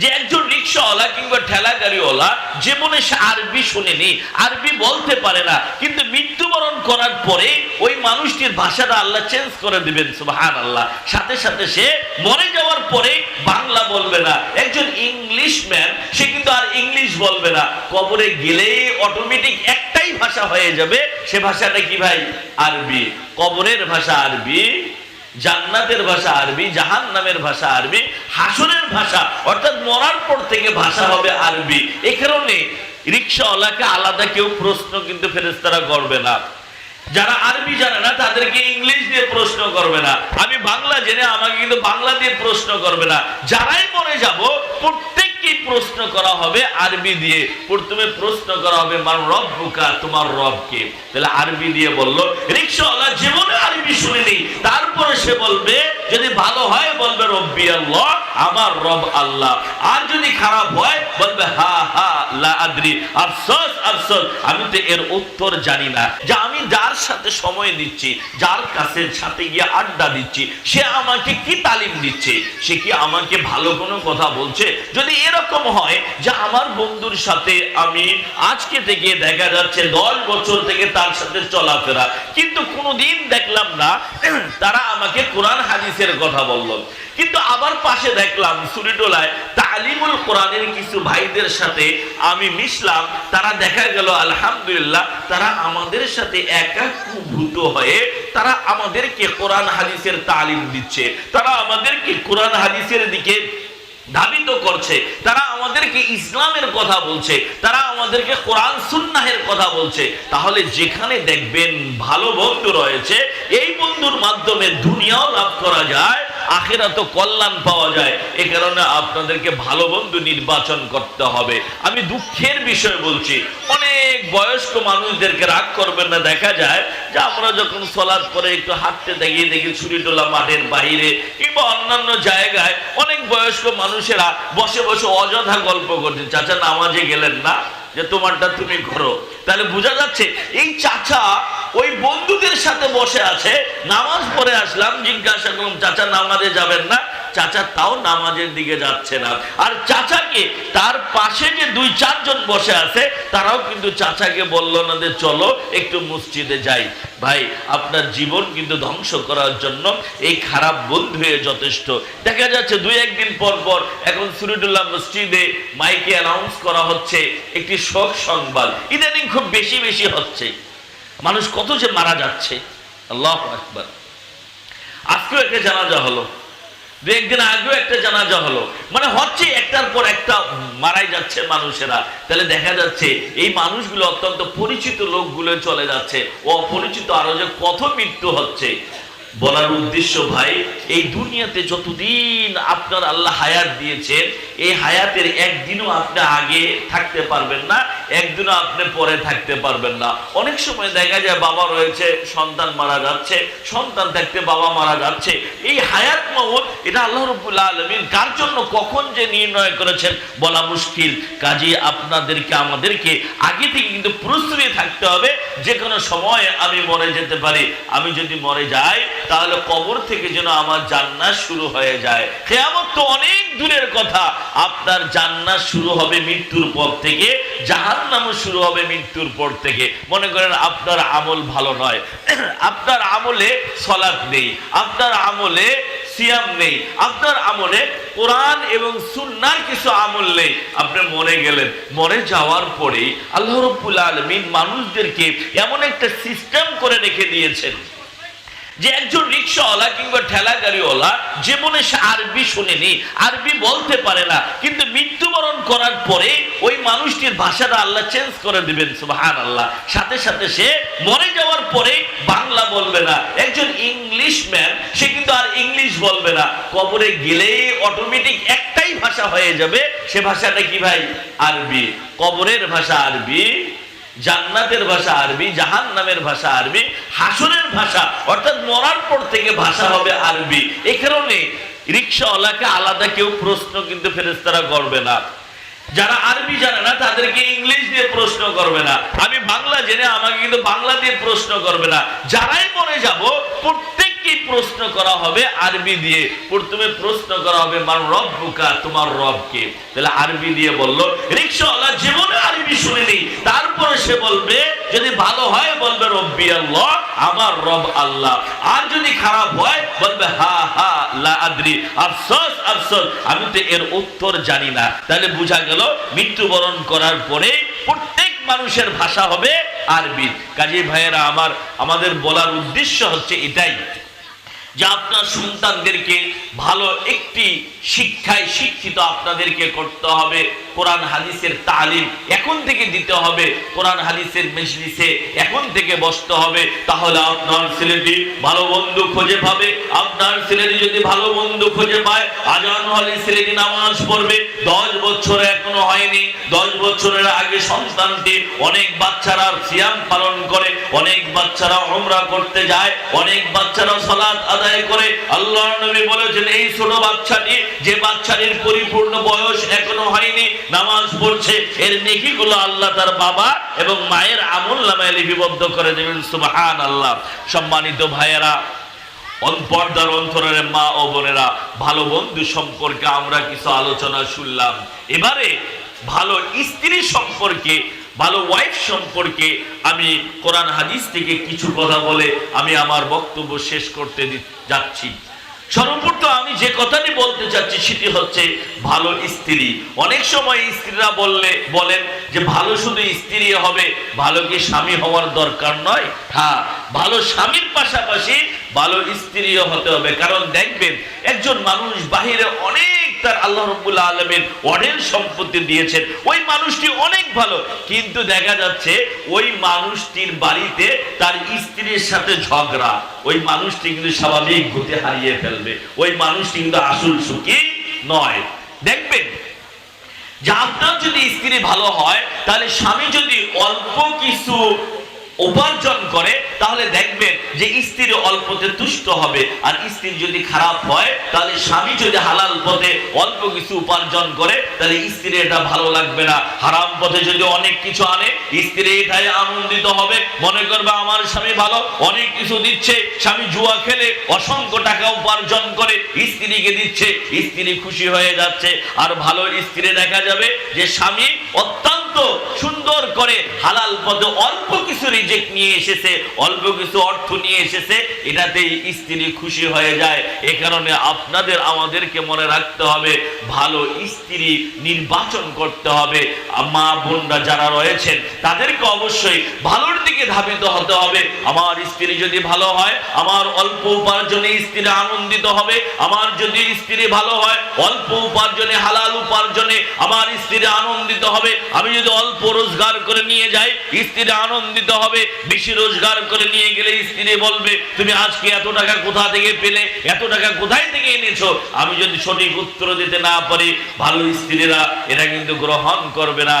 যে একজন রিক্সাওয়ালা কিংবা ঠেলা গাড়িওয়ালা জীবনে সে আরবি শুনেনি, আরবি বলতে পারে না, কিন্তু মৃত্যুবরণ করার পরে ওই মানুষটির ভাষাটা আল্লাহ চেঞ্জ করে দিবেন সুবাহান আল্লাহ সাথে সাথে সে মরে যাওয়ার পরে বাংলা বলবে না। একজন ইংলিশ ম্যান সে কিন্তু আর ইংলিশ বলবে না। কবরে গেলে অটোমেটিক একটাই ভাষা হয়ে যাবে, সে ভাষাটা কি ভাই? আরবি। কবরের ভাষা আরবি। জান্নাতের ভাষা আরবি জাহান নামের ভাষা আরবি হাসনের ভাষা, অর্থাৎ মরার পর থেকে ভাষা হবে আরবি। এ কারণে রিক্সাওয়ালাকে আলাদা কেউ প্রশ্ন কিন্তু ফেরেস্তারা করবে না। যারা আরবি জানে না, তাদেরকে ইংলিশ দিয়ে প্রশ্ন করবে না। আমি বাংলা জেনে আমাকে কিন্তু বাংলা দিয়ে প্রশ্ন করবে না। যারাই মরে যাব প্রত্যেককে প্রশ্ন করা হবে আরবি দিয়ে? প্রথমে প্রশ্ন করা হবে, মান রব বুকা তোমার রবকে? তাহলে আরবি দিয়ে বলল রিক্সাওয়ালা জীবনে আরবি শুনেনি। তারপরে সে বলবে, যদি ভালো হয়, বলবে রব্বি আল্লাহ, আমার রব আল্লাহ। আর যদি খারাপ হয়, বলবে, হা হা, লা আদ্রি, আফসোস আফসোস। আমি তো এর উত্তর জানি না। যে আমি যার সাথে সময় দিচ্ছি, যার কাছে সাথে গিয়ে আড্ডা দিচ্ছি, সে আমাকে কি তালিম দিচ্ছে? সে কি আমাকে ভালো কোনো কথা বলছে? যদি এরকম হয় যে আমার বন্ধুর সাথে আমি আজকে থেকে দেখা যাচ্ছে দশ বছর থেকে তার সাথে চলাফেরা। কিন্তু কোনোদিন দেখলাম না তারা আমাকে কোরআন হাদিসের কথা বলল। কিন্তু আবার পাশে দেখলাম সুরিটোলায় তালিমুল কোরআনের কিছু ভাইদের সাথে আমি মিশলাম, তারা দেখা গেল, আলহামদুলিল্লাহ, তারা আমাদের সাথে একাভূত হয়ে তারা আমাদেরকে কোরআন হাদিসের তালিম দিচ্ছে। তারা আমাদেরকে কোরআন হাদিসের দিকে ধাবিত করছে। তারা আমাদেরকে ইসলামের কথা বলছে, তারা আমাদেরকে কোরআন সুন্নাহের কথা বলছে। তাহলে যেখানে দেখবেন ভালো বন্ধু রয়েছে, এই বন্ধুর মাধ্যমে দুনিয়াও লাভ করা যায় আখেরা তো কল্যাণ পাওয়া যায়। এ কারণে আপনাদেরকে ভালো বন্ধু নির্বাচন করতে হবে। আমি দুঃখের বিষয় বলছি, অনেক বয়স্ক মানুষদেরকে রাগ করবেন না, দেখা যায় যে আমরা যখন সলাদ করে একটু হাঁটতে দেখি দেখি ছুরিটোলা মাঠের বাইরে কিংবা অন্যান্য জায়গায় অনেক বয়স্ক মানুষেরা বসে বসে অযথা গল্প করছে, চাচা, নামাজে গেলেন না? যে তোমারটা তুমি করো। তাহলে বোঝা যাচ্ছে, এই চাচা ওই বন্ধুদের সাথে বসে আছে, নামাজ পড়ে আসলাম, জিজ্ঞাসা করলাম, চাচা, নামাজে যাবেন না? চাচা, তাও নামাজের দিকে যাচ্ছে না। আর চাচাকে, তার পাশে যে দুই চারজন বসে আছে, তারাও কিন্তু চাচাকে বলল, না, যে চলো, একটু মসজিদে যাই। ভাই, আপনার জীবন কিন্তু ধ্বংস করার জন্য এই খারাপ বন্ধু হয়ে যথেষ্ট। দেখা যাচ্ছে, দুই একদিন পর পর এখন সুরিদুল্লাহ মসজিদে মাইকে অ্যানাউন্স করা হচ্ছে, একটি শোক সংবাদ। ইদানিং খুব বেশি বেশি হচ্ছে। মানুষ কত যে মারা যাচ্ছে। আল্লাহ একবার আজকেও একটা জানাজা হলো। দু একদিন আগেও একটা জানাজা হলো। মানে হচ্ছে একটার পর একটা মারাই যাচ্ছে মানুষেরা। তাহলে দেখা যাচ্ছে এই মানুষগুলো অত্যন্ত পরিচিত লোকগুলো চলে যাচ্ছে। অপরিচিত আরও যে কত মৃত্যু হচ্ছে। বলার উদ্দেশ্য ভাই, এই দুনিয়াতে যতদিন আপনার আল্লাহ হায়াত দিয়েছেন, এই হায়াতের একদিনও আপনি আগে থাকতে পারবেন না, একদিনও আপনি পরে থাকতে পারবেন না। অনেক সময় দেখা যায় বাবা রয়েছে, সন্তান মারা যাচ্ছে, সন্তান থাকতে বাবা মারা যাচ্ছে। এই হায়াত মহৎ এটা আল্লাহ রবুল্লাহ আলমিন কার জন্য, কখন যে নির্ণয় করেছেন বলা মুশকিল। কাজে আপনাদেরকে, আমাদেরকে আগে থেকে কিন্তু প্রস্তুতি থাকতে হবে। যে কোনো সময় আমি মরে যেতে পারি, আমি যদি মরে যাই তাহলে কবর থেকে যেন আমার জান্নাত শুরু হয়ে যায়। কেয়ামত তো অনেক দূরের কথা। আপনার জান্নাত শুরু হবে মৃত্যুর পর থেকে, জাহান্নামও শুরু হবে মৃত্যুর পর থেকে। মনে করেন আপনার আমল ভালো নয়। আপনার আমলে সলাৎ নেই। আপনার আমলে সিয়াম নেই। আপনার আমলে কোরআন এবং সুন্নার কিছু আমল নেই। আপনি মরে গেলেন। মরে যাওয়ার পরেই আল্লাহ রব্বুল আলমিন মানুষদেরকে এমন একটা সিস্টেম করে রেখে দিয়েছেন। যে একজন রিক্সাওয়ালা কিংবা ঠেলা গাড়িওয়ালা জীবনে সে আরবি শুনেনি, আরবি বলতে পারে না, কিন্তু মৃত্যুবরণ করার পরে ওই মানুষটির ভাষাটা আল্লাহ চেঞ্জ করে দিবেন সুবাহান আল্লাহ সাথে সাথে সে মরে যাওয়ার পরে বাংলা বলবে না। একজন ইংলিশ ম্যান সে কিন্তু আর ইংলিশ বলবে না। কবরে গেলে অটোমেটিক একটাই ভাষা হয়ে যাবে, সে ভাষাটা কি ভাই? আরবি। কবরের ভাষা আরবি। জান্নাতের ভাষা আরবি জাহান নামের ভাষা আরবি হাসনের ভাষা, অর্থাৎ মরার পর থেকে ভাষা হবে আরবি। এ কারণে রিক্সাওয়ালাকে আলাদা কেউ প্রশ্ন কিন্তু ফেরেস্তারা করবে না। যারা আরবি জানে না, তাদেরকে ইংলিশ দিয়ে প্রশ্ন করবে না। আমি বাংলা জেনে আমাকে কিন্তু বাংলা দিয়ে প্রশ্ন করবে না। যারাই মনে যাব প্রত্যেককে প্রত্যেককেই প্রশ্ন করা হবে আরবি দিয়ে? প্রথমে প্রশ্ন করা হবে, মান রব্বুকা, তোমার রবকে? তাহলে আরবি দিয়ে বলল রিক্সাওয়ালা জীবনে আরবি শুনেনি। তারপরে সে বলবে, যদি ভালো হয়, বলবে রব্বি আল্লাহ, আমার রব আল্লাহ। আর যদি খারাপ হয়, বলবে, হা হা, লা আদ্রি, আফসোস আফসোস। আমি তো এর উত্তর জানি না। তাহলে বোঝা গেল, মৃত্যুবরণ করার পরে প্রত্যেক মানুষের ভাষা হবে আরবি। কাজী ভাইয়েরা, আমার, আমাদের বলার উদ্দেশ্য হচ্ছে এটাই। যে আপনার সন্তানদেরকে ভালো একটি শিক্ষায় শিক্ষিত আপনাদেরকে করতে হবে। কোরআন হাদিসের তালিম এখন থেকে দিতে হবে। কোরআন হাদিসের মেজলিসে এখন থেকে বসতে হবে। তাহলে আপনার ছেলেটি ভালো বন্ধু খুঁজে পাবে। আপনার ছেলেটি যদি ভালো বন্ধু খুঁজে পায়, আজান হলে ছেলেটি নামাজ পড়বে। দশ বছর এখনও হয়নি। দশ বছরের আগে সন্তানটি অনেক বাচ্চারা সিয়াম পালন করে, অনেক বাচ্চারা ওমরা করতে যায়, অনেক বাচ্চারা সালাত আদায় করে। আল্লাহ নবী বলেছেন, এই ছোট বাচ্চাটি, যে বাচ্চাটির পরিপূর্ণ বয়স এখনও হয়নি নামাজ পড়ছে, এর নেকিগুলো আল্লাহ তার বাবা এবং মায়ের আমল নামায় লিপিবদ্ধ করে দেবেন সুবহান আল্লাহ সম্মানিত ভাইয়েরা অন্তর্দার অন্তরের মা ও বোনেরা, ভালো বন্ধু সম্পর্কে আমরা কিছু আলোচনা শুনলাম। এবারে ভালো স্ত্রী সম্পর্কে, ভালো ওয়াইফ সম্পর্কে আমি কোরআন হাদিস থেকে কিছু কথা বলে আমি আমার বক্তব্য শেষ করতে যাচ্ছি। সর্বপ্রথম আমি যে কথাটি বলতে চাচ্ছি, সেটি হচ্ছে ভালো স্ত্রী। অনেক সময় স্ত্রীরা বললে, বলেন যে ভালো শুধু স্ত্রী হবে, ভালো কি স্বামী হওয়ার দরকার নয়? হ্যাঁ ভালো স্বামীর পাশাপাশি ভালো স্ত্রীও হতে হবে। কারণ দেখবেন, একজন মানুষ বাহিরে অনেক তার আল্লাহ রব্বুল আলমের অঢেল সম্পত্তি দিয়েছেন। ওই মানুষটি অনেক ভালো, কিন্তু দেখা যাচ্ছে ওই মানুষটির বাড়িতে তার স্ত্রীর সাথে ঝগড়া। ওই মানুষটি কিন্তু স্বাভাবিক গতি হারিয়ে ফেলবে। ওই মানুষটি কিন্তু আসল সুখী নয়। দেখবেন, যে আপনার যদি স্ত্রী ভালো হয়, তাহলে স্বামী যদি অল্প কিছু উপার্জন করে, তাহলে দেখবেন যে স্ত্রী অল্পতে তুষ্ট হবে। আর স্ত্রী যদি খারাপ হয়, তাহলে স্বামী যদি হালাল পথে অল্প কিছু উপার্জন করে, তাহলে স্ত্রী এটা ভালো লাগবে না। হারাম পথে যদি অনেক কিছু আনে, স্ত্রী এটাই আনন্দিত হবে। মনে করবে, আমার স্বামী ভালো, অনেক কিছু দিচ্ছে। স্বামী জুয়া খেলে, অসংখ্য টাকা উপার্জন করে, স্ত্রীকে দিচ্ছে। স্ত্রী খুশি হয়ে যাচ্ছে। আর ভালো স্ত্রী দেখা যাবে যে স্বামী অত্যন্ত সুন্দর করে হালাল অল্প কিছু নিয়ে এসেছে, অল্প কিছু অর্থ নিয়ে এসেছে স্ত্রী খুশি হয়ে যায়। এ কারণে আপনাদের, আমাদেরকে মনে রাখতে হবে, ভালো স্ত্রী নির্বাচন করতে হবে। মা বোনরা যারা রয়েছেন, তাদেরকে অবশ্যই ভালোর দিকে ধাবিত হতে হবে। আমার স্ত্রী যদি ভালো হয়, আমার অল্প উপার্জনে স্ত্রী আনন্দিত হবে। আমার যদি স্ত্রী ভালো হয়, অল্প উপার্জনে, হালাল উপার্জনে আমার স্ত্রী আনন্দিত হবে। আমি যদি অল্প রোজগার করে নিয়ে যায় স্ত্রী আনন্দিত হবে। বেশি রোজগার করে নিয়ে গেলে স্ত্রী বলবে, তুমি আজকে এত টাকা কোথা থেকে পেলে? এত টাকা কোথায় থেকে এনেছো? আমি যদি সঠিক উত্তর দিতে না পারি, ভালো স্ত্রীরা এটা কিন্তু গ্রহণ করবে না।